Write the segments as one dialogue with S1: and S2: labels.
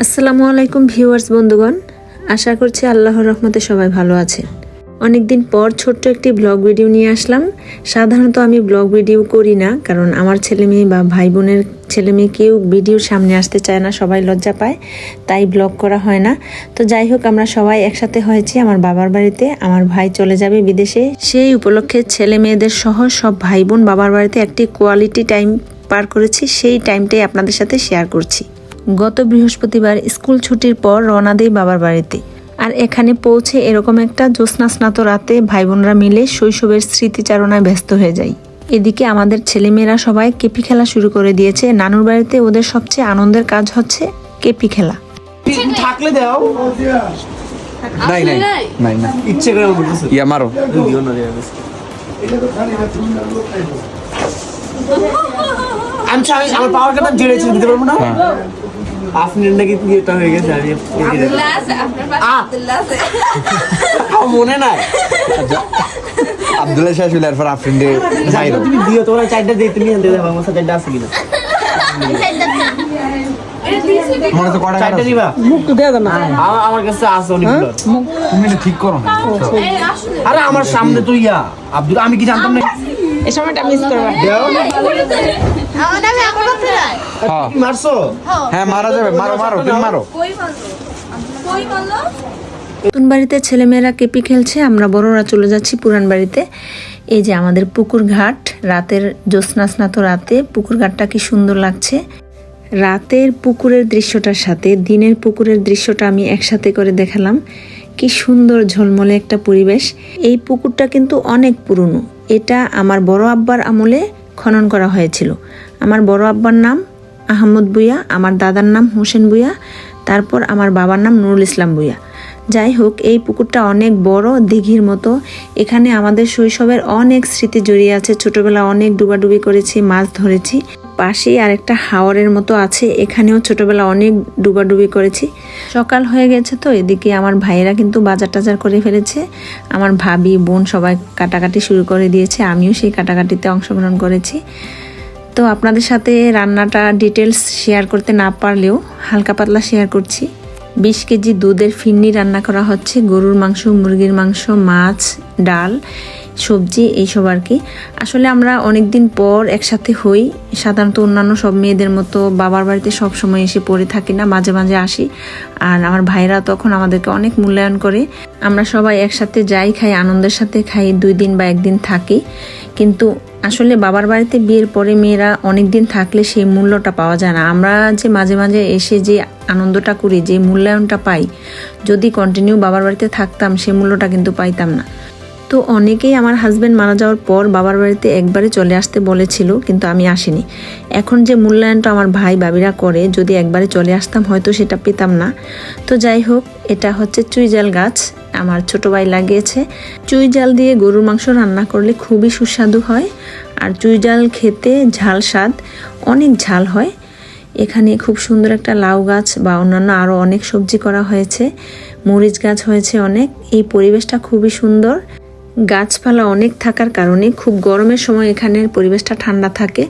S1: আসসালামু আলাইকুম ভিউয়ার্স, বন্ধুগণ। আশা করছি আল্লাহর রহমতে সবাই ভালো আছেন। অনেকদিন পর ছোট্ট একটি ব্লগ ভিডিও নিয়ে আসলাম। সাধারণত আমি ব্লগ ভিডিও করি না, কারণ আমার ছেলে মেয়ে বা ভাই বোনের ছেলে মেয়ে কেউ ভিডিওর সামনে আসতে চায় না, সবাই লজ্জা পায়, তাই ব্লগ করা হয় না। তো যাই হোক, আমরা সবাই একসাথে হয়েছি আমার বাবার বাড়িতে, আমার ভাই চলে যাবে বিদেশে। সেই উপলক্ষে ছেলে মেয়েদের সহ সব ভাই বোন বাবার বাড়িতে একটি কোয়ালিটি টাইম পার করেছি, সেই টাইমটাই আপনাদের সাথে শেয়ার করছি। গত বৃহস্পতিবার স্কুল ছুটির পর রওনা দেই বাবার বাড়িতে। আর এখানে পৌঁছে এরকম একটা জ্যোৎস্না স্নাত রাতে ভাই বোনরা মিলে শৈশবের স্মৃতিচারণায় ব্যস্ত হয়ে যায় এদিকে আমাদের ছেলেমেয়েরা সবাই কেপি খেলা শুরু করে দিয়েছে। নানুর বাড়িতে ওদের সবচেয়ে আনন্দের কাজ হচ্ছে কেপি খেলা।
S2: থাকলে দাও।
S3: নাই নাই নাই। না
S2: ইচ্ছে করে বলতেছে।
S3: ইয়া মারো।
S2: দিও না দেয়া গেছে। আমি চাই আমার পাওয়ার কাটা জেড়ে ছিল দিতে পারব না? আপনি নাকি ইয়েটা হয়ে গেছে আমি মনে নাই।
S3: আব্দুল্লাহ শাহ শুলে এরপর আফরিনরে মাইরো
S2: তুমি দিও তোমার চারটা দিয়ে তুমি আনতে দেবো আমার সাথে চারটা আছে কিনা?
S3: মনে তো কটা
S2: চারটা দিবা আমার- আমার কাছে আছে অনেকগুলো।
S3: তুমি ঠিক করো
S2: আরে আমার সামনে তো ইয়া। আব্দুল আমি কি জানতাম না?
S4: এই সময়টা মিস করবা।
S3: হ্যাঁ।
S2: কি মারছো?
S3: হ্যাঁ। মারা যাবে। মারো মারো তুমি মারো।
S1: নতুন বাড়িতে ছেলেমেয়েরা কেপি খেলছে আমরা বড়রা চলে যাচ্ছি পুরান বাড়িতে। এই যে আমাদের পুকুর ঘাট রাতের জ্যোৎস্না স্নাত রাতে পুকুর ঘাটটা কি সুন্দর লাগছে। রাতের পুকুরের দৃশ্যটার সাথে দিনের পুকুরের দৃশ্যটা আমি একসাথে করে দেখালাম। কি সুন্দর ঝলমলে একটা পরিবেশ। এই পুকুরটা কিন্তু অনেক পুরনো। এটা আমার বড় আব্বার আমলে খনন করা হয়েছিল। আমার বড় আব্বার নাম আহমদ বুয়া আমার দাদার নাম হোসেন বুয়া তারপর আমার বাবার নাম নুরুল ইসলাম বুয়া যাই হোক, এই পুকুরটা অনেক বড়, দিঘির মতো। এখানে আমাদের শৈশবের অনেক স্মৃতি জড়িয়ে আছে। ছোটবেলা অনেক ডুবাডুবি করেছি, মাছ ধরেছি। পাশেই আরেকটা হাওরের মতো আছে। এখানেও ছোটবেলা অনেক ডুবাডুবি করেছি। সকাল হয়ে গেছে তো, এদিকে আমার ভাইয়েরা কিন্তু বাজার টাজার করে ফেলেছে। আমার ভাবি, বোন সবাই কাটাকাটি শুরু করে দিয়েছে। আমিও সেই কাটাকাটিতে অংশগ্রহণ করেছি। তো আপনাদের সাথে রান্নাটা ডিটেলস শেয়ার করতে না পারলেও হালকা পাতলা শেয়ার করছি। বিশ কেজি দুধের ফিন্নি রান্না করা হচ্ছে। গরুর মাংস, মুরগির মাংস, মাছ, ডাল। সবজি, এইসব আর কি। আসলে আমরা অনেক দিন পর একসাথে হই। সাধারণত অন্যান্য সব মেয়েদের মতো বাবার বাড়িতে সব সময় এসে পড়ে থাকি না, মাঝে মাঝে আসি। আর আমার ভাইরা তখন আমাদেরকে অনেক মূল্যায়ন করে। আমরা সবাই একসাথে যাই, খাই, আনন্দের সাথে খাই, দুই দিন বা একদিন থাকি। কিন্তু আসলে বাবার বাড়িতে বিয়ের পরে মেয়েরা অনেক দিন থাকলে সেই মূল্যটা পাওয়া যায় না। আমরা যে মাঝে মাঝে এসে যে আনন্দটা করি, যে মূল্যায়নটা পাই, যদি কন্টিনিউ বাবার বাড়িতে থাকতাম সেই মূল্যটা কিন্তু পাইতাম না। তো অনেকেই আমার হাজব্যান্ড মারা যাওয়ার পর বাবার বাড়িতে একবারে চলে আসতে বলেছিল, কিন্তু আমি আসিনি। এখন যে মূল্যায়নটা আমার ভাই বাবিরা করে, যদি একবারে চলে আসতাম হয়তো সেটা পেতাম না। তো যাই হোক, এটা হচ্ছে চুইজাল গাছ। আমার ছোট ভাই লাগিয়েছে। চুই জাল দিয়ে গরুর মাংস রান্না করলে খুবই সুস্বাদু হয়। আর চুই জাল খেতে ঝাল স্বাদ, অনেক ঝাল হয়। এখানে খুব সুন্দর একটা লাউ গাছ বা অন্যান্য আরও অনেক সবজি করা হয়েছে। মরিচ গাছ হয়েছে অনেক। এই পরিবেশটা খুবই সুন্দর। গাছপালা অনেক থাকার কারণে খুব গরমের সময় এখানের পরিবেশটা ঠান্ডা থাকে।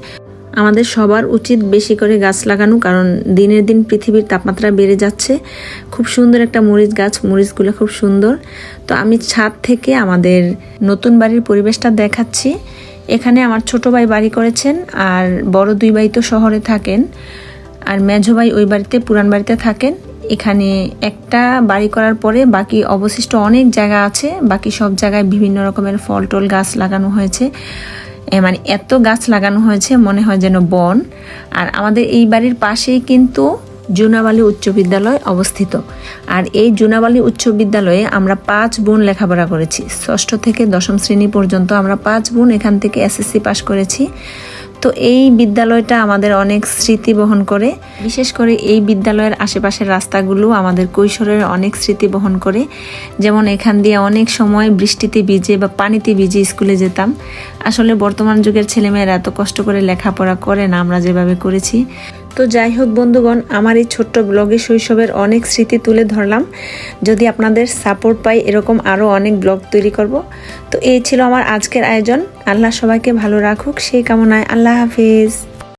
S1: আমাদের সবার উচিত বেশি করে গাছ লাগানো, কারণ দিনের দিন পৃথিবীর তাপমাত্রা বেড়ে যাচ্ছে। খুব সুন্দর একটা মরিচ গাছ, মরিচগুলো খুব সুন্দর। তো আমি ছাদ থেকে আমাদের নতুন বাড়ির পরিবেশটা দেখাচ্ছি। এখানে আমার ছোট ভাই বাড়ি করেছেন, আর বড় দুই ভাই তো শহরে থাকেন। আর মেঝো ভাই ওই বাড়িতে, পুরান বাড়িতে থাকেন। এখানে একটা বাড়ি করার পরে বাকি অবশিষ্ট অনেক জায়গা আছে। বাকি সব জায়গায় বিভিন্ন রকমের ফল টল গাছ লাগানো হয়েছে। মানে এত গাছ লাগানো হয়েছে, মনে হয় যেন বন। আর আমাদের এই বাড়ির পাশেই কিন্তু জুনাবালি উচ্চ বিদ্যালয় অবস্থিত। আর এই জুনাবালি উচ্চ বিদ্যালয়ে আমরা পাঁচ বোন লেখাপড়া করেছি। ষষ্ঠ থেকে দশম শ্রেণি পর্যন্ত আমরা পাঁচ বোন এখান থেকে এসএসসি পাশ করেছি। তো এই বিদ্যালয়টা আমাদের অনেক স্মৃতি বহন করে। বিশেষ করে এই বিদ্যালয়ের আশেপাশের রাস্তাগুলো আমাদের কৈশোরের অনেক স্মৃতি বহন করে। যেমন এখান দিয়ে অনেক সময় বৃষ্টিতে ভিজে বা পানিতে ভিজে স্কুলে যেতাম। আসলে বর্তমান যুগের ছেলেমেয়েরা এত কষ্ট করে লেখাপড়া করে না, আমরা যেভাবে করেছি। তো যাই হোক বন্ধুগণ, আমার এই ছোট্ট ব্লগে শৈশবের অনেক স্মৃতি তুলে ধরলাম। যদি আপনাদের সাপোর্ট পাই, এরকম আরও অনেক ব্লগ তৈরি করব। তো এই ছিল আমার আজকের আয়োজন। আল্লাহ সবাইকে ভালো রাখুক, সেই কামনায় আল্লাহ হাফিজ।